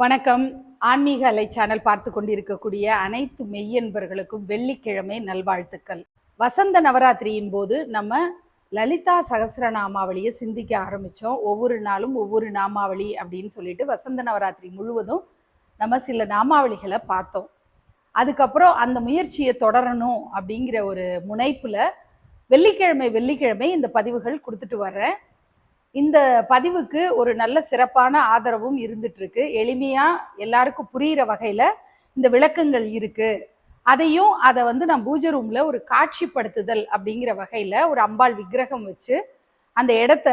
வணக்கம். ஆன்மீக அலை சேனல் பார்த்து கொண்டிருக்கக்கூடிய அனைத்து மெய்யன்பர்களுக்கும் வெள்ளிக்கிழமை நல்வாழ்த்துக்கள். வசந்த நவராத்திரியின் போது நம்ம லலிதா சகஸ்ரநாமாவளியை சிந்திக்க ஆரம்பித்தோம் ஒவ்வொரு நாளும் ஒவ்வொரு நாமாவளி அப்படின்னு சொல்லிட்டு வசந்த நவராத்திரி முழுவதும் நம்ம சில நாமாவளிகளை பார்த்தோம். அதுக்கப்புறம் அந்த முயற்சியை தொடரணும் அப்படிங்கிற ஒரு முனைப்பில் வெள்ளிக்கிழமை வெள்ளிக்கிழமை இந்த பதிவுகள் கொடுத்துட்டு வர்றேன். இந்த பதிவுக்கு ஒரு நல்ல சிறப்பான ஆதரவும் இருந்துட்டு இருக்கு எளிமையா எல்லாருக்கும் புரியிற வகையில இந்த விளக்கங்கள் இருக்கு. அதையும் அதை வந்து நான் பூஜை ரூம்ல ஒரு காட்சிப்படுத்துதல் அப்படிங்கிற வகையில ஒரு அம்பாள் விக்கிரகம் வச்சு அந்த இடத்த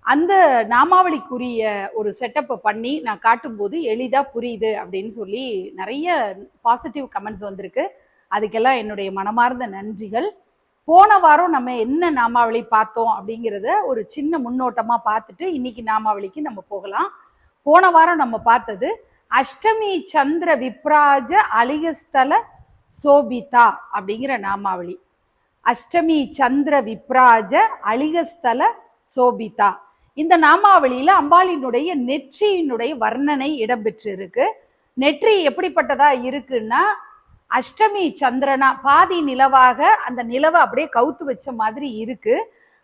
அந்த நாமாவளிக்குரிய ஒரு செட்டப்பை பண்ணி நான் காட்டும்போது எளிதாக புரியுது அப்படின்னு சொல்லி நிறைய பாசிட்டிவ் கமெண்ட்ஸ் வந்திருக்கு. அதுக்கெல்லாம் என்னுடைய மனமார்ந்த நன்றிகள். போன வாரம் நம்ம என்ன நாமாவளி பார்த்தோம் அப்படிங்கிறத ஒரு சின்ன முன்னோட்டமாக பார்த்துட்டு இன்னைக்கு நாமாவளிக்கு நம்ம போகலாம். போன வாரம் நம்ம பார்த்தது அஷ்டமி சந்திர விப்ராஜ அலிகஸ்தல சோபிதா அப்படிங்கிற நாமாவளி. அஷ்டமி சந்திர விப்ராஜ அலிகஸ்தல சோபிதா. இந்த நாமாவளியில அம்பாளினுடைய நெற்றியினுடைய வர்ணனை இடம்பெற்று இருக்கு நெற்றி எப்படிப்பட்டதா இருக்குன்னா அஷ்டமி சந்திரனா பாதி நிலவாக அந்த நிலவை அப்படியே கவுத்து வச்ச மாதிரி இருக்கு.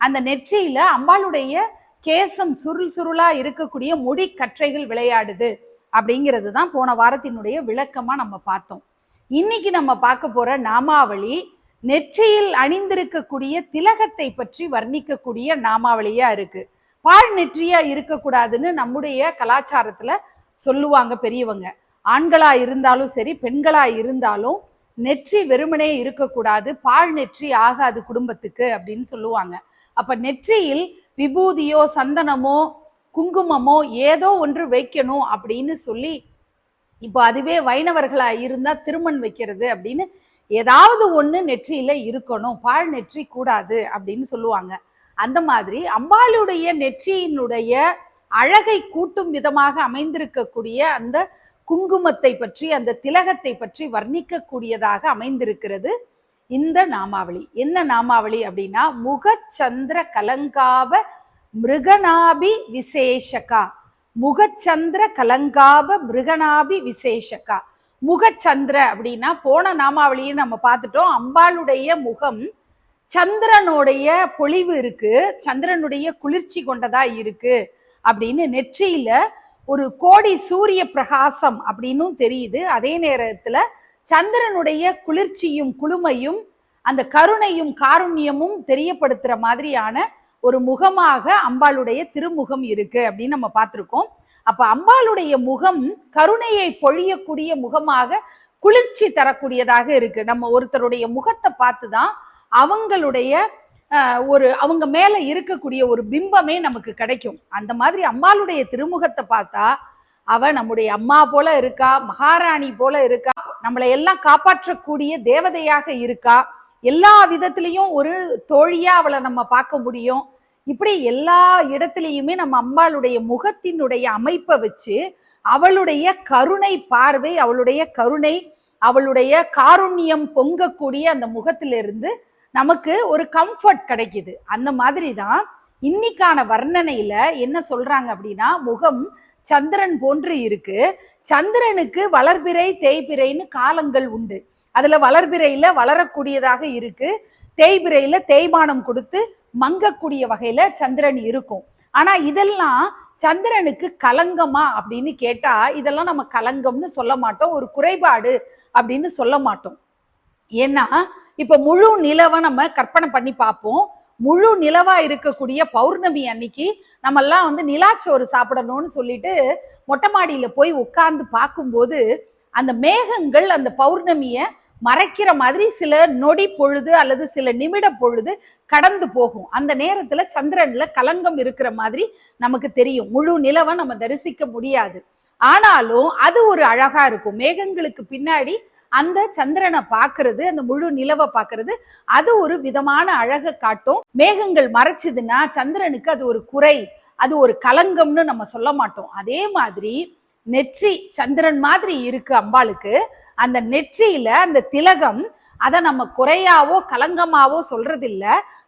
அந்த நெற்றியில அம்பாளுடைய கேசம் சுருள் சுருளா இருக்கக்கூடிய முடி கற்றைகள் விளையாடுது அப்படிங்கிறது தான் போன வாரத்தினுடைய விளக்கமா நம்ம பார்த்தோம். இன்னைக்கு நம்ம பார்க்க போற நாமாவளி நெற்றியில் அணிந்திருக்கக்கூடிய திலகத்தை பற்றி வர்ணிக்கக்கூடிய நாமாவளியா இருக்கு. பால் நெற்றியா இருக்கக்கூடாதுன்னு நம்முடைய கலாச்சாரத்துல சொல்லுவாங்க பெரியவங்க. ஆண்களா இருந்தாலும் சரி பெண்களா இருந்தாலும் நெற்றி வெறுமனே இருக்கக்கூடாது பால் நெற்றி ஆகாது குடும்பத்துக்கு அப்படின்னு சொல்லுவாங்க. அப்ப நெற்றியில் விபூதியோ சந்தனமோ குங்குமமோ ஏதோ ஒன்று வைக்கணும் அப்படின்னு சொல்லி இப்போ அதுவே வைணவர்களா இருந்தா திருமண் வைக்கிறது அப்படின்னு ஏதாவது ஒன்று நெற்றியில இருக்கணும் பால் நெற்றி கூடாது அப்படின்னு சொல்லுவாங்க. அந்த மாதிரி அம்பாளுடைய நெற்றியினுடைய அழகை கூட்டும் விதமாக அமைந்திருக்கக்கூடிய அந்த குங்குமத்தை பற்றி அந்த திலகத்தை பற்றி வர்ணிக்கக்கூடியதாக அமைந்திருக்கிறது இந்த நாமாவளி. என்ன நாமாவளி அப்படின்னா முகச்சந்திர கலங்காப மிருகநாபி விசேஷகா. முகச்சந்திர கலங்காப மிருகநாபி விசேஷகா. முகச்சந்திர அப்படின்னா போன நாமாவளியை நம்ம பார்த்துட்டோம். அம்பாளுடைய முகம் சந்திரனுடைய பொழிவு இருக்கு. சந்திரனுடைய குளிர்ச்சி கொண்டதா இருக்கு அப்படின்னு நெற்றியில ஒரு கோடி சூரிய பிரகாசம் அப்படின்னும் தெரியுது. அதே நேரத்துல சந்திரனுடைய குளிர்ச்சியும் குளுமையும் அந்த கருணையும் காருண்யமும் தெரியப்படுத்துற மாதிரியான ஒரு முகமாக அம்பாளுடைய திருமுகம் இருக்கு அப்படின்னு நம்ம பார்த்துருக்கோம். அப்ப அம்பாளுடைய முகம் கருணையை பொழியக்கூடிய முகமாக குளிர்ச்சி தரக்கூடியதாக இருக்கு. நம்ம ஒருத்தருடைய முகத்தை பார்த்து தான் அவங்களுடைய ஒரு அவங்க மேலே இருக்கக்கூடிய ஒரு பிம்பமே நமக்கு கிடைக்கும். அந்த மாதிரி அம்மாளுடைய திருமுகத்தை பார்த்தா அவ நம்முடைய அம்மா போல இருக்கா மகாராணி போல இருக்கா நம்மளை எல்லாம் காப்பாற்றக்கூடிய தேவதையாக இருக்கா எல்லா விதத்திலையும் ஒரு தோழியா அவளை நம்ம பார்க்க முடியும். இப்படி எல்லா இடத்துலையுமே நம்ம அம்பாளுடைய முகத்தினுடைய அமைப்பை வச்சு அவளுடைய கருணை பார்வை அவளுடைய கருணை அவளுடைய காருண்யம் பொங்கக்கூடிய அந்த முகத்திலிருந்து நமக்கு ஒரு கம்ஃபர்ட் கிடைக்குது. அந்த மாதிரி தான் இன்னைக்கான வர்ணனையில என்ன சொல்றாங்க அப்படின்னா முகம் சந்திரன் போன்று இருக்கு. சந்திரனுக்கு வளர்பிறை தேய்பிறைன்னு காலங்கள் உண்டு. அதுல வளர்பிறையில வளரக்கூடியதாக இருக்கு. தேய்பிறையில தேய்மானம் கொடுத்து மங்கக்கூடிய வகையில சந்திரன் இருக்கும். ஆனா இதெல்லாம் சந்திரனுக்கு கலங்கமா அப்படின்னு கேட்டா இதெல்லாம் நம்ம கலங்கம்னு சொல்ல மாட்டோம். ஒரு குறைபாடு அப்படின்னு சொல்ல மாட்டோம். ஏன்னா இப்ப முழு நிலவை நம்ம கற்பனை பண்ணி பார்ப்போம். முழு நிலவா இருக்கக்கூடிய பௌர்ணமி அன்னைக்கு நம்ம எல்லாம் வந்து நிலாச்சோறு சாப்பிடணும்னு சொல்லிட்டு மொட்டை மாடியில போய் உட்கார்ந்து பார்க்கும்போது அந்த மேகங்கள் அந்த பௌர்ணமிய மறைக்கிற மாதிரி சில நொடி பொழுது அல்லது சில நிமிட பொழுது கடந்து போகும். அந்த நேரத்துல சந்திரன்ல கலங்கம் இருக்கிற மாதிரி நமக்கு தெரியும். முழு நிலவை நம்ம தரிசிக்க முடியாது. ஆனாலும் அது ஒரு அழகா இருக்கும். மேகங்களுக்கு பின்னாடி அந்த சந்திரனை பார்க்கறது அந்த முழு நிலவை பார்க்கறது அது ஒரு விதமான அழகை காட்டும். மேகங்கள் மறைச்சதுன்னா சந்திரனுக்கு அது ஒரு குறை அது ஒரு கலங்கம்னு நம்ம சொல்ல மாட்டோம். அதே மாதிரி நெற்றி சந்திரன் மாதிரி இருக்கு அம்பாளுக்கு. அந்த நெற்றியில அந்த திலகம் அதை நம்ம குறையாவோ கலங்கமாவோ சொல்றதில்ல.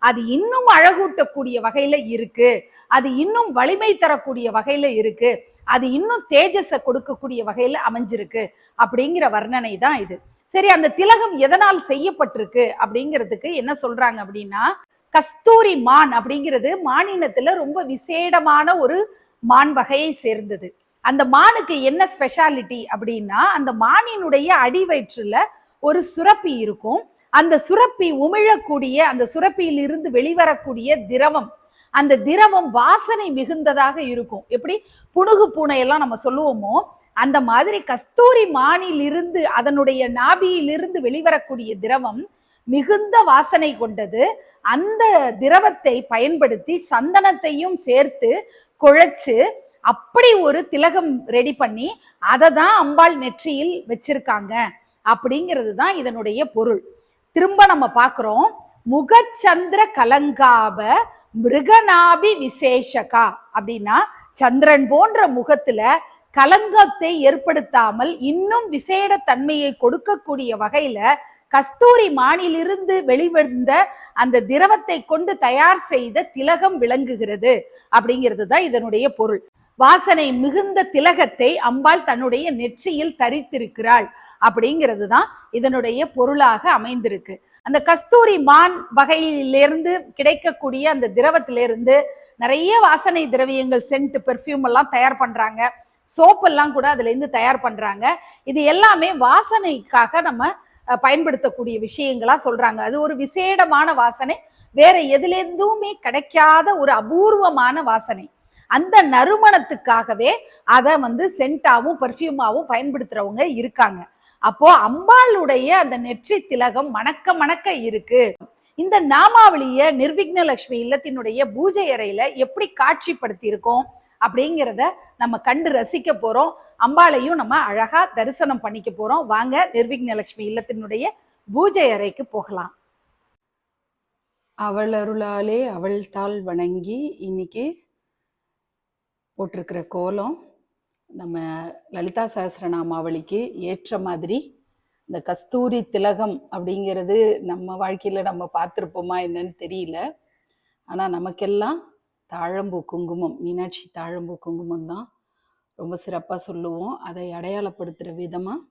அது இன்னும் அழகூட்டக்கூடிய வகையில இருக்கு. அது இன்னும் வலிமை தரக்கூடிய வகையில இருக்கு. அது இன்னும் தேஜஸை கொடுக்கக்கூடிய வகையில் அமைஞ்சிருக்கு அப்படிங்கிற வர்ணனை தான் இது. சரி அந்த திலகம் எதனால் செய்யப்பட்டிருக்கு அப்படிங்கிறதுக்கு என்ன சொல்றாங்க அப்படின்னா கஸ்தூரி மான் அப்படிங்கிறது மானினத்துல ரொம்ப விசேடமான ஒரு மான் வகையை சேர்ந்தது. அந்த மானுக்கு என்ன ஸ்பெஷாலிட்டி அப்படின்னா அந்த மானினுடைய அடிவயிற்றுல ஒரு சுரப்பி இருக்கும். அந்த சுரப்பி உமிழக்கூடிய அந்த சுரப்பியில் இருந்து வெளிவரக்கூடிய திரவம் அந்த திரவம் வாசனை மிகுந்ததாக இருக்கும். எப்படி? புணுகு பூனையெல்லாம் நம்ம சொல்லுவோமோ அந்த மாதிரி கஸ்தூரி மானிலிருந்து அதனுடைய நாபியிலிருந்து வெளிவரக்கூடிய திரவம் மிகுந்த வாசனை கொண்டது. அந்த திரவத்தை பயன்படுத்தி சந்தனத்தையும் சேர்த்து குழைச்சு அப்படி ஒரு திலகம் ரெடி பண்ணி அதை தான் அம்பாள் நெற்றியில் வச்சிருக்காங்க. அப்படிங்கிறது தான் இதனுடைய பொருள். திரும்ப நம்ம பார்க்குறோம். முகச்சந்திர கலங்காப மிருகநாபி விசேஷகா அப்படின்னா சந்திரன் போன்ற முகத்துல கலங்கத்தை ஏற்படுத்தாமல் இன்னும் விசேட தன்மையை கொடுக்கக்கூடிய வகையில கஸ்தூரி மானிலிருந்து வெளிவந்த அந்த திரவத்தை கொண்டு தயார் செய்த திலகம் விளங்குகிறது அப்படிங்கிறது தான் இதனுடைய பொருள். வாசனை மிகுந்த திலகத்தை அம்பாள் தன்னுடைய நெற்றியில் தரித்திருக்கிறாள் அப்படிங்கிறது தான் இதனுடைய பொருளாக அமைந்திருக்கு. அந்த கஸ்தூரி மான் வகையிலிருந்து கிடைக்கக்கூடிய அந்த திரவத்திலிருந்து நிறைய வாசனை திரவியங்கள் சென்ட் பெர்ஃப்யூம் எல்லாம் தயார் பண்றாங்க. சோப் எல்லாம் கூட அதுலேருந்து தயார் பண்றாங்க. இது எல்லாமே வாசனைக்காக நம்ம பயன்படுத்தக்கூடிய விஷயங்களா சொல்றாங்க. அது ஒரு விசேடமான வாசனை. வேற எதுலேருந்துமே கிடைக்காத ஒரு அபூர்வமான வாசனை. அந்த நறுமணத்துக்காகவே அதை வந்து சென்ட்டாவும் பர்ஃப்யூமாவும் பயன்படுத்துறவங்க இருக்காங்க. அப்போ அம்பாளுடைய அந்த நெற்றி திலகம் மணக்க மணக்க இருக்கு. இந்த நாமாவளிய நிர்விக்ன லட்சுமி இல்லத்தினுடைய பூஜை அறையில எப்படி காட்சிப்படுத்தி இருக்கோம் அப்படிங்கிறத நம்ம கண்டு ரசிக்க போறோம். அம்பாளையும் நம்ம அழகா தரிசனம் பண்ணிக்க போறோம். வாங்க நிர்விக்ன லட்சுமி இல்லத்தினுடைய பூஜை அறைக்கு போகலாம். அவள் அருளாலே அவள் தாள் வணங்கி இன்னைக்கு போட்டிருக்கிற கோலம் நம்ம லலிதா சகஸ்ரநாமாவளிக்கு ஏற்ற மாதிரி இந்த கஸ்தூரி திலகம் அப்படிங்கிறது நம்ம வாழ்க்கையில் நம்ம பார்த்துருப்போமா என்னன்னு தெரியல. ஆனால் நமக்கெல்லாம் தாழம்பூ குங்குமம் மீனாட்சி தாழம்பூ குங்குமம் தான் ரொம்ப சிறப்பாக சொல்லுவோம். அதை அடையாளப்படுத்துகிற விதமாக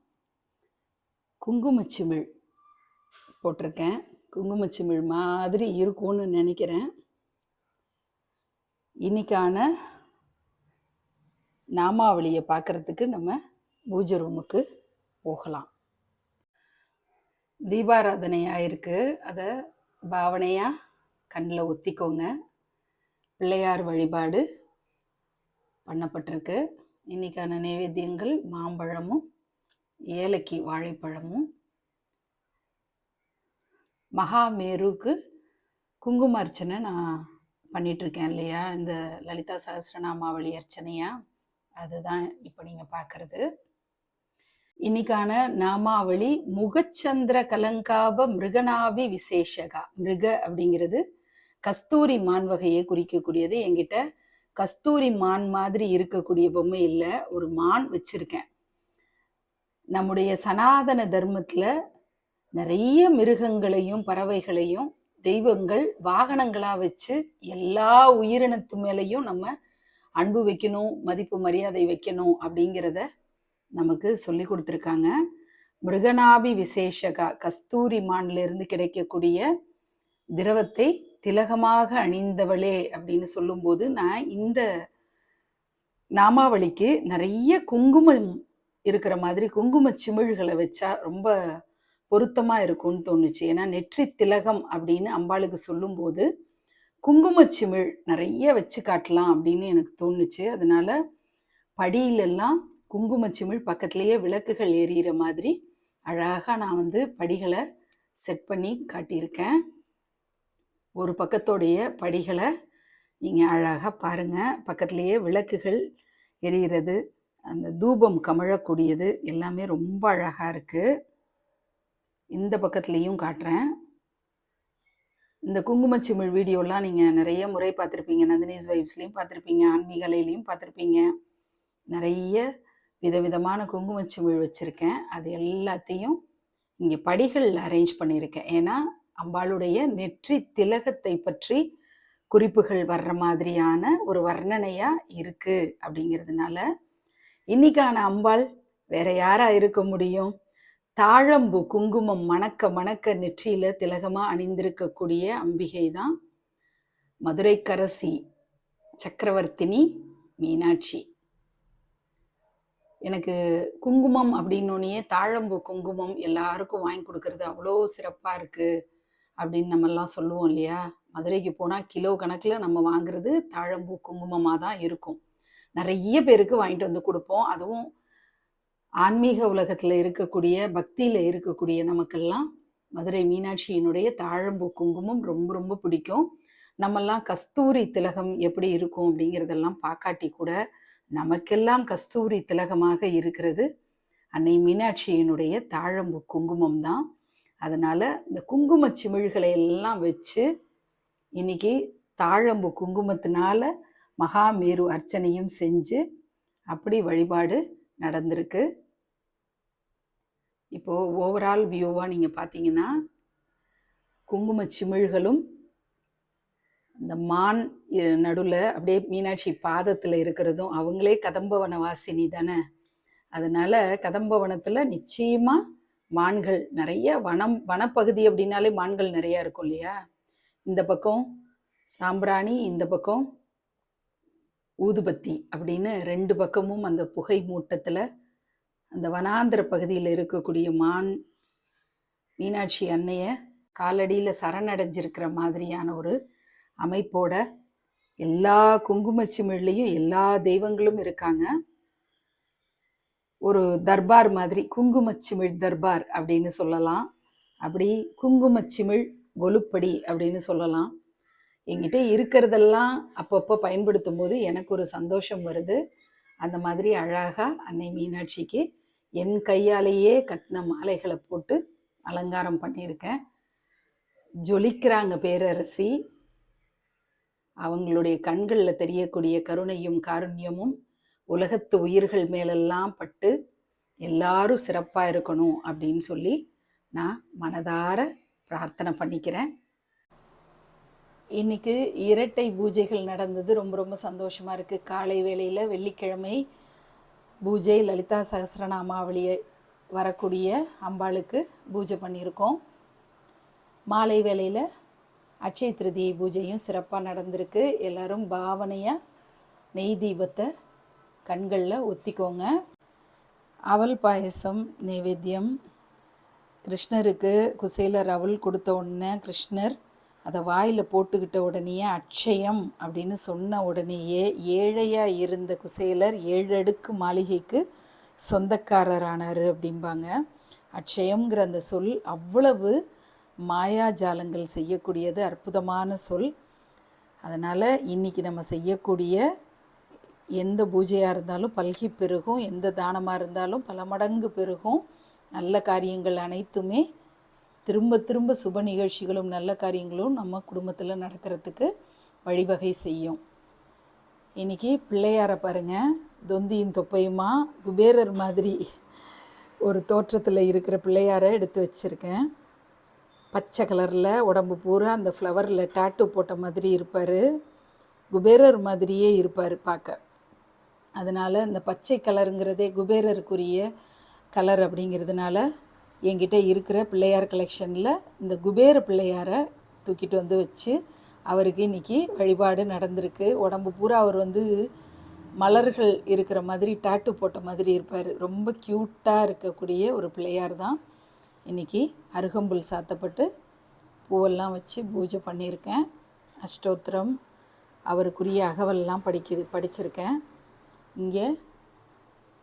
குங்குமச்சிமிழ் போட்டிருக்கேன். குங்குமச்சிமிழ் மாதிரி இருக்கும்னு நினைக்கிறேன். இன்னைக்கான நாமாவளியை பார்க்கறதுக்கு நம்ம பூஜை ரூமுக்கு போகலாம். தீபாராதனையாக இருக்குது அதை பாவனையாக கண்ணில் ஒத்திக்கோங்க. பிள்ளையார் வழிபாடு பண்ணப்பட்டிருக்கு. இன்னைக்கான நைவேத்தியங்கள் மாம்பழமும் ஏலக்கி வாழைப்பழமும். மகாமேருக்கு குங்கும அர்ச்சனை நான் பண்ணிகிட்ருக்கேன் இருக்கேன் இல்லையா? இந்த லலிதா சகசிரநாமாவளி அர்ச்சனையாக அதுதான் இப்போ நீங்கள் பார்க்கறது இன்னைக்கான நாமாவளி முகச்சந்திர கலங்காப மிருகனாபி விசேஷகா. மிருக அப்படிங்கிறது கஸ்தூரி மான் வகையை குறிக்கக்கூடியது. என்கிட்ட கஸ்தூரி மான் மாதிரி இருக்கக்கூடிய பொம்மை இல்லை. ஒரு மான் வச்சிருக்கேன். நம்முடைய சனாதன தர்மத்துல நிறைய மிருகங்களையும் பறவைகளையும் தெய்வங்கள் வாகனங்களா வச்சு எல்லா உயிரினத்து மேலேயும் நம்ம அன்பு வைக்கணும் மதிப்பு மரியாதை வைக்கணும் அப்படிங்கிறத நமக்கு சொல்லி கொடுத்துருக்காங்க. மிருகநாபி விசேஷகா கஸ்தூரி மான்லேருந்து கிடைக்கக்கூடிய திரவத்தை திலகமாக அணிந்தவளே அப்படின்னு சொல்லும்போது நான் இந்த நாமாவளிக்கு நிறைய குங்குமம் இருக்கிற மாதிரி குங்கும சிமிழ்களை வச்சா ரொம்ப பொருத்தமாக இருக்கும்னு தோணுச்சு. ஏன்னா நெற்றி திலகம் அப்படின்னு அம்பாளுக்கு சொல்லும்போது குங்குமச்சிமிழ் நிறைய வச்சு காட்டலாம் அப்படின்னு எனக்கு தோணுச்சு. அதனால படியிலெல்லாம் குங்குமச்சிமிழ் பக்கத்துலேயே விளக்குகள் எரியிற மாதிரி அழகாக நான் வந்து படிகளை செட் பண்ணி காட்டியிருக்கேன். ஒரு பக்கத்தோடைய படிகளை நீங்கள் அழகாக பாருங்கள் பக்கத்துலேயே விளக்குகள் எரியிறது அந்த தூபம் கமழக்கூடியது எல்லாமே ரொம்ப அழகாக இருக்குது இந்த பக்கத்துலேயும் காட்டுறேன். இந்த குங்குமச்சிமிழ் வீடியோலாம் நீங்கள் நிறைய முறை பார்த்துருப்பீங்க. நந்தினிஸ் வைப்ஸ்லேயும் பார்த்துருப்பீங்க. ஆன்மீகலையிலையும் பார்த்துருப்பீங்க. நிறைய விதவிதமான குங்குமச்சிமிழ் வச்சுருக்கேன். அது எல்லாத்தையும் இங்கே படிகள் அரேஞ்ச் பண்ணியிருக்கேன். ஏன்னா அம்பாளுடைய நெற்றி திலகத்தை பற்றி குறிப்புகள் வர்ற மாதிரியான ஒரு வர்ணனையாக இருக்குது அப்படிங்கிறதுனால இன்னைக்கான அம்பாள் வேற யாரா இருக்க முடியும்? தாழம்பு குங்குமம் மணக்க மணக்க நெற்றியில திலகமா அணிந்திருக்கக்கூடிய அம்பிகை தான் மதுரைக்கரசி சக்கரவர்த்தினி மீனாட்சி. எனக்கு குங்குமம் அப்படின்னோடனே தாழம்பு குங்குமம் எல்லாருக்கும் வாங்கி கொடுக்கறது அவ்வளோ சிறப்பாக இருக்குது அப்படின்னு நம்மெல்லாம் சொல்லுவோம் இல்லையா? மதுரைக்கு போனால் கிலோ கணக்கில் நம்ம வாங்குறது தாழம்பூ குங்குமமாக தான் இருக்கும். நிறைய பேருக்கு வாங்கிட்டு வந்து கொடுப்போம். அதுவும் ஆன்மீக உலகத்தில் இருக்கக்கூடிய பக்தியில் இருக்கக்கூடிய நமக்கெல்லாம் மதுரை மீனாட்சியினுடைய தாழம்பூ குங்குமம் ரொம்ப ரொம்ப பிடிக்கும். நம்மெல்லாம் கஸ்தூரி திலகம் எப்படி இருக்கும் அப்படிங்கிறதெல்லாம் பார்க்காட்டி கூட நமக்கெல்லாம் கஸ்தூரி திலகமாக இருக்கிறது. அன்னை மீனாட்சியினுடைய தாழம்பு குங்குமம் தான். அதனால் இந்த குங்கும சிமிழ்களை எல்லாம் வச்சு இன்னைக்கு தாழம்பு குங்குமத்தினால மகாமேரு அர்ச்சனையும் செஞ்சு அப்படி வழிபாடு நடந்திருக்கு. இப்போது ஓவரால் வியூவாக நீங்கள் பார்த்தீங்கன்னா குங்கும சிமிழ்களும் இந்த மான் நடுவில் அப்படியே மீனாட்சி பாதத்தில் இருக்கிறதும் அவங்களே கதம்பவன வாசினி தானே? அதனால கதம்பவனத்தில் நிச்சயமாக மான்கள் நிறைய வனம் வனப்பகுதி அப்படின்னாலே மான்கள் நிறையா இருக்கும் இல்லையா? இந்த பக்கம் சாம்பிராணி இந்த பக்கம் ஊதுபத்தி அப்படின்னு ரெண்டு பக்கமும் அந்த புகை மூட்டத்தில் அந்த வனாந்திர பகுதியில் இருக்கக்கூடிய மான் மீனாட்சி அன்னைய காலடியில் சரணடைஞ்சிருக்கிற மாதிரியான ஒரு அமைப்போட எல்லா குங்கும சிமிழ்லையும் எல்லா தெய்வங்களும் இருக்காங்க. ஒரு தர்பார் மாதிரி குங்குமச்சிமிழ் தர்பார் அப்படின்னு சொல்லலாம். அப்படி குங்குமச்சிமிழ் கொலுப்படி அப்படின்னு சொல்லலாம். என்கிட்ட இருக்கிறதெல்லாம் அப்பப்போ பயன்படுத்தும் போது எனக்கு ஒரு சந்தோஷம் வருது. அந்த மாதிரி அழகாக அன்னை மீனாட்சிக்கு என் கையாலேயே கட்டின மாலைகளை போட்டு அலங்காரம் பண்ணியிருக்கேன். ஜொலிக்கிறாங்க பேரரசி. அவங்களுடைய கண்களில் தெரியக்கூடிய கருணையும் காருண்யமும் உலகத்து உயிர்கள் மேலெல்லாம் பட்டு எல்லாரும் சிறப்பாக இருக்கணும் அப்படின்னு சொல்லி நான் மனதார பிரார்த்தனை பண்ணிக்கிறேன். இன்னைக்கு இரட்டை பூஜைகள் நடந்தது. ரொம்ப ரொம்ப சந்தோஷமாக இருக்குது காலை வேளையில் வெள்ளிக்கிழமை பூஜை லலிதா சகசிரநாமாவளியை வரக்கூடிய அம்பாளுக்கு பூஜை பண்ணியிருக்கோம். மாலை வேளையில் அட்சய திருதியை பூஜையும் சிறப்பாக நடந்திருக்கு. எல்லோரும் பாவனையாக நெய் தீபத்தை கண்களில் ஒத்திக்கோங்க. அவல் பாயசம் நைவேத்தியம். கிருஷ்ணருக்கு குசேலர் அவல் கொடுத்த உடனே கிருஷ்ணர் அதை வாயில் போட்டுக்கிட்ட உடனேயே அட்சயம் அப்படின்னு சொன்ன உடனேயே ஏழையாக இருந்த குசேலர் ஏழு அடுக்கு மாளிகைக்கு சொந்தக்காரரானார் அப்படிம்பாங்க. அட்சயம்ங்கிற அந்த சொல் அவ்வளவு மாயாஜாலங்கள் செய்யக்கூடியது அற்புதமான சொல். அதனால் இன்றைக்கி நம்ம செய்யக்கூடிய எந்த பூஜையாக இருந்தாலும் பல்கி பெருகும் எந்த தானமாக இருந்தாலும் பல மடங்கு பெருகும். நல்ல காரியங்கள் அனைத்துமே திரும்ப திரும்ப சுப நிகழ்ச்சிகளும் நல்ல காரியங்களும் நம்ம குடும்பத்தில் நடக்கிறதுக்கு வழிவகை செய்யும். இன்றைக்கி பிள்ளையாரை பாருங்கள் தொந்தியின் தொப்பையுமா? குபேரர் மாதிரி ஒரு தோற்றத்தில் இருக்கிற பிள்ளையாரை எடுத்து வச்சுருக்கேன். பச்சை கலரில் உடம்பு பூரா அந்த ஃப்ளவரில் டாட்டு போட்ட மாதிரி இருப்பார். குபேரர் மாதிரியே இருப்பார் பார்க்க. அதனால் இந்த பச்சை கலருங்கிறதே குபேரருக்குரிய கலர் அப்படிங்கிறதுனால என்கிட்ட இருக்கிற பிள்ளையார் கலெக்ஷனில் இந்த குபேர பிள்ளையாரை தூக்கிட்டு வந்து வச்சு அவருக்கு இன்றைக்கி வழிபாடு நடந்திருக்கு. உடம்பு பூரா அவர் வந்து மலர்கள் இருக்கிற மாதிரி டாட்டு போட்ட மாதிரி இருப்பார். ரொம்ப க்யூட்டாக இருக்கக்கூடிய ஒரு பிள்ளையார் தான். இன்றைக்கி அருகம்புல் சாத்தப்பட்டு பூவெல்லாம் வச்சு பூஜை பண்ணியிருக்கேன். அஷ்டோத்திரம் அவருக்குரிய அகவல்லாம் படிக்கிறது படிச்சிருக்கேன். இங்கே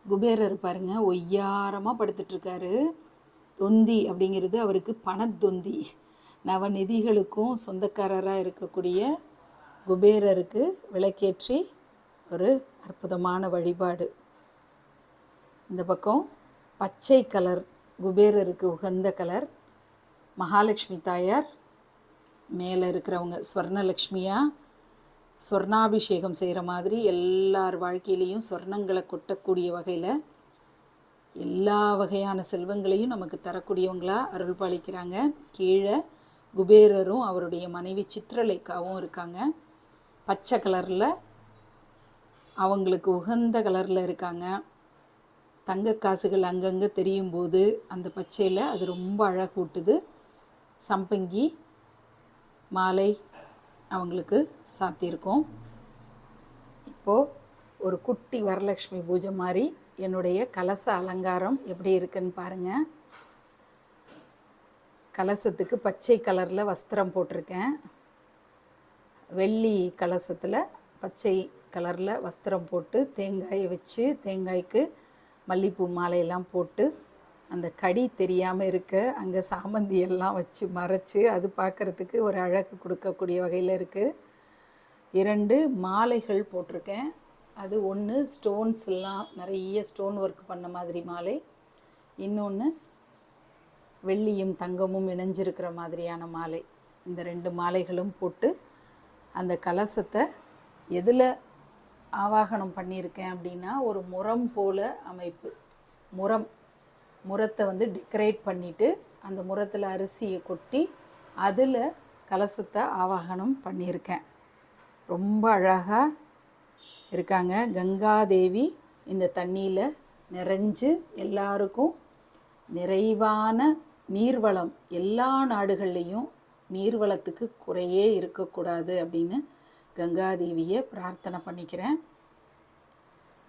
குபேரர் பாருங்கள் ஒய்யாரமாக படுத்துட்ருக்காரு தொந்தி அப்படிங்கிறது அவருக்கு பணத்தொந்தி. நவநிதிகளுக்கும் சொந்தக்காரராக இருக்கக்கூடிய குபேரருக்கு விளக்கேற்றி ஒரு அற்புதமான வழிபாடு. இந்த பக்கம் பச்சை கலர் குபேரருக்கு உகந்த கலர் மகாலட்சுமி தாயார் மேலே இருக்கிறவங்க ஸ்வர்ணலக்ஷ்மியாக சொர்ணாபிஷேகம் செய்கிற மாதிரி எல்லார் வாழ்க்கையிலையும் சொர்ணங்களை கொட்டக்கூடிய வகையில் எல்லா வகையான செல்வங்களையும் நமக்கு தரக்கூடியவங்களாக அருள் பாலிக்கிறாங்க. கீழே குபேரரும் அவருடைய மனைவி சித்திரலேக்காவும் இருக்காங்க. பச்சை கலரில் அவங்களுக்கு உகந்த கலரில் இருக்காங்க. தங்க காசுகள் அங்கங்கே தெரியும் போது அந்த பச்சையில் அது ரொம்ப அழகூட்டுது. சம்பங்கி மாலை அவங்களுக்கு சாத்தியிருக்கோம். இப்போது ஒரு குட்டி வரலக்ஷ்மி பூஜை மாதிரி என்னுடைய கலச அலங்காரம் எப்படி இருக்குன்னு பாருங்கள் கலசத்துக்கு பச்சை கலரில் வஸ்திரம் போட்டிருக்கேன். வெள்ளி கலசத்தில் பச்சை கலரில் வஸ்திரம் போட்டு தேங்காயை வச்சு தேங்காய்க்கு மல்லிப்பூ மாலையெல்லாம் போட்டு அந்த கடி தெரியாமல் இருக்க அங்கே சாமந்தி எல்லாம் வச்சு மறைச்சி அது பார்க்குறதுக்கு ஒரு அழகு கொடுக்கக்கூடிய வகையில் இருக்குது இரண்டு மாலைகள் போட்டிருக்கேன். அது ஒன்று ஸ்டோன்ஸ் எல்லாம் நிறைய ஸ்டோன் ஒர்க் பண்ண மாதிரி மாலை. இன்னொன்று வெள்ளியும் தங்கமும் இணைஞ்சிருக்கிற மாதிரியான மாலை. இந்த ரெண்டு மாலைகளும் போட்டு அந்த கலசத்தை எதில் ஆவாகனம் பண்ணியிருக்கேன் அப்படின்னா ஒரு முரம் போல அமைப்பு. முரம் முரத்தை வந்து டெக்கரேட் பண்ணிவிட்டு அந்த முரத்தில் அரிசியை கொட்டி அதில் கலசத்தை ஆவாகனம் பண்ணியிருக்கேன். ரொம்ப அழகாக இருக்காங்க. கங்காதேவி இந்த தண்ணியில் நிறைஞ்சு எல்லாருக்கும் நிறைவான நீர்வளம். எல்லா நாடுகள்லேயும் நீர்வளத்துக்கு குறையே இருக்கக்கூடாது அப்படின்னு கங்காதேவியை பிரார்த்தனை பண்ணிக்கிறேன்.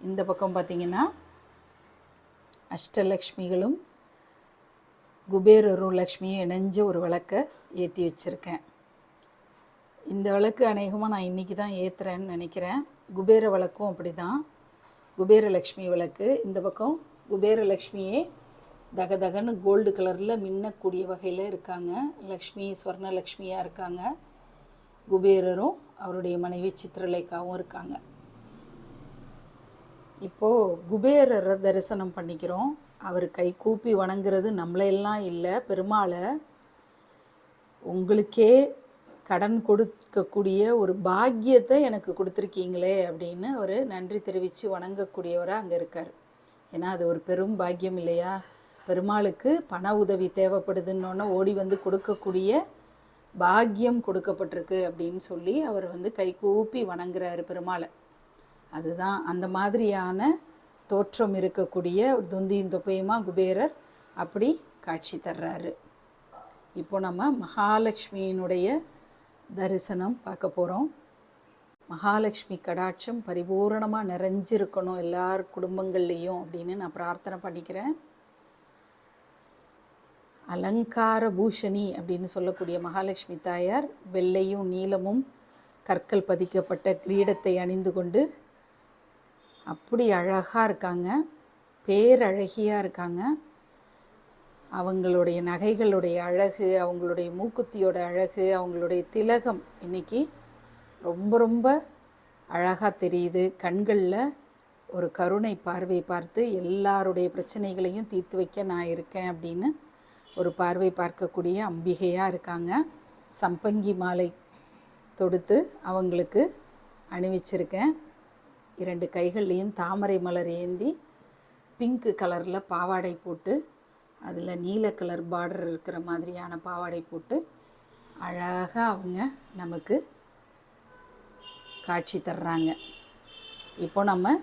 இந்த பக்கம் பார்த்திங்கன்னா அஷ்டலக்ஷ்மிகளும் குபேரரும் லக்ஷ்மியும் இணைஞ்ச ஒரு விளக்கை ஏற்றி வச்சுருக்கேன். இந்த விளக்கு அநேகமாக நான் இன்றைக்கி தான் ஏற்றுறேன்னு நினைக்கிறேன். குபேர விளக்கும் அப்படி தான் குபேரலக்ஷ்மி விளக்கு இந்த பக்கம் குபேரலக்ஷ்மியே தக தகன்னு கோல்டு கலரில் மின்னக்கூடிய வகையில் இருக்காங்க. லக்ஷ்மி ஸ்வர்ணலக்ஷ்மியாக இருக்காங்க. குபேரரும் அவருடைய மனைவி சித்திரலேகாவும் இருக்காங்க. இப்போது குபேரரை தரிசனம் பண்ணிக்கிறோம். அவர் கை கூப்பி வணங்குறது நம்மளையெல்லாம் இல்லை. பெருமாளை உங்களுக்கே கடன் கொடுக்கக்கூடிய ஒரு பாக்கியத்தை எனக்கு கொடுத்துருக்கீங்களே அப்படின்னு ஒரு நன்றி தெரிவித்து வணங்கக்கூடியவராக அங்கே இருக்கார். ஏன்னா அது ஒரு பெரும் பாக்கியம் இல்லையா? பெருமாளுக்கு பண உதவி தேவைப்படுதுன்னொன்னே ஓடி வந்து கொடுக்கக்கூடிய பாக்கியம் கொடுக்கப்பட்டிருக்கு அப்படின்னு சொல்லி அவர் வந்து கை கூப்பி வணங்குறாரு பெருமாளை. அதுதான் அந்த மாதிரியான தோற்றம் இருக்கக்கூடிய ஒரு தொந்தியும் தொப்பையுமா குபேரர் அப்படி காட்சி தர்றாரு. இப்போ நம்ம மகாலட்சுமியினுடைய தரிசனம் பார்க்க போகிறோம் மகாலட்சுமி கடாட்சம் பரிபூரணமாக நிறைஞ்சிருக்கணும் எல்லார் குடும்பங்கள்லேயும் அப்படின்னு நான் பிரார்த்தனை பண்ணிக்கிறேன். அலங்கார பூஷணி அப்படின்னு சொல்லக்கூடிய மகாலட்சுமி தாயார் வெள்ளையும் நீலமும் கற்கள் பதிக்கப்பட்ட கிரீடத்தை அணிந்து கொண்டு அப்படி அழகாக இருக்காங்க. பேரழகியாக இருக்காங்க. அவங்களுடைய நகைகளுடைய அழகு அவங்களுடைய மூக்குத்தியோட அழகு அவங்களுடைய திலகம் இன்னைக்கு ரொம்ப ரொம்ப அழகாக தெரியுது. கண்களில் ஒரு கருணை பார்வை பார்த்து எல்லாருடைய பிரச்சனைகளையும் தீர்த்து வைக்க நான் இருக்கேன் அப்படின்னு ஒரு பார்வை பார்க்கக்கூடிய அம்பிகையாக இருக்காங்க. சம்பங்கி மாலை தொடுத்து அவங்களுக்கு அணிவிச்சிருக்கேன். இரண்டு கைகள்லேயும் தாமரை மலர் ஏந்தி பிங்க் கலரில் பாவாடை போட்டு அதில் நீல கலர் பார்டர் இருக்கிற மாதிரியான பாவாடை போட்டு அழகாக அவங்க நமக்கு காட்சி தர்றாங்க. இப்போ நம்ம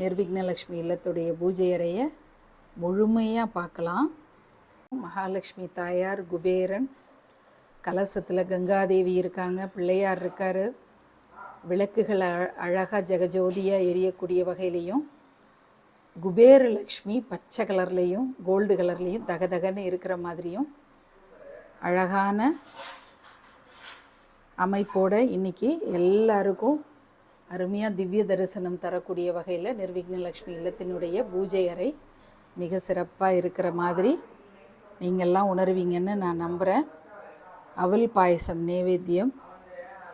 நிர்விக்னலக்ஷ்மி இல்லத்துடைய பூஜை அறையை முழுமையாக பார்க்கலாம். மகாலட்சுமி தாயார் குபேரன் கலசத்தில் கங்காதேவி இருக்காங்க பிள்ளையார் இருக்கார். விளக்குகள் அழ அழகாக ஜெகஜோதியாக எரியக்கூடிய வகையிலையும் குபேரலக்ஷ்மி பச்சை கலர்லேயும் கோல்டு கலர்லேயும் தகதகன்னு இருக்கிற மாதிரியும் அழகான அமைப்போடு இன்றைக்கி எல்லாருக்கும் அருமையாக திவ்ய தரிசனம் தரக்கூடிய வகையில் நிர்விக்னலக்ஷ்மி இல்லத்தினுடைய பூஜை அறை மிக சிறப்பாக இருக்கிற மாதிரி நீங்கள்லாம் உணர்வீங்கன்னு நான் நம்புகிறேன் அவல் பாயசம் நேவேத்தியம்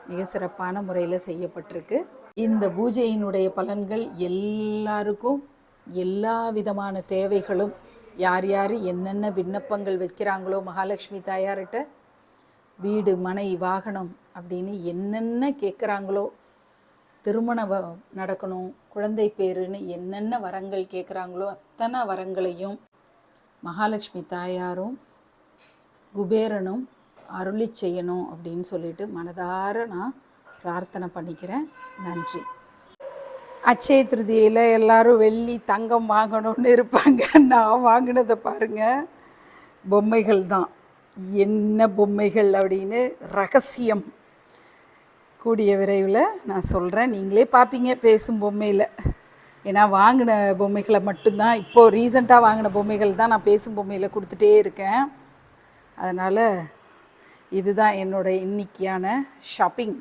மிக சிறப்பான முறையில் செய்யப்பட்டிருக்கு. இந்த பூஜையினுடைய பலன்கள் எல்லாருக்கும் எல்லா விதமான தேவைகளும் யார் யார் என்னென்ன விண்ணப்பங்கள் வைக்கிறாங்களோ மகாலட்சுமி தாயார்கிட்ட வீடு மனை வாகனம் அப்படின்னு என்னென்ன கேட்குறாங்களோ திருமணம் நடக்கணும் குழந்தை பேருன்னு என்னென்ன வரங்கள் கேட்குறாங்களோ அத்தனை வரங்களையும் மகாலட்சுமி தாயாரும் குபேரனும் அருளி செய்யணும் அப்படின்னு சொல்லிட்டு மனதார நான் பிரார்த்தனை பண்ணிக்கிறேன். நன்றி. அக்ஷய திருதியில் எல்லாரும் வெள்ளி தங்கம் வாங்கணும்னு இருப்பாங்க. நான் வாங்கினதை பாருங்கள் பொம்மைகள் தான். என்ன பொம்மைகள் அப்படின்னு ரகசியம். கூடிய விரைவில் நான் சொல்கிறேன் நீங்களே பார்ப்பீங்க பேசும் பொம்மையில். ஏன்னா வாங்கின பொம்மைகளை மட்டும்தான் இப்போது ரீசண்டாக வாங்கின பொம்மைகள் தான் நான் பேசும் பொம்மையில் கொடுத்துட்டே இருக்கேன். அதனால் இதுதான் என்னோட இன்னைக்கான ஷாப்பிங்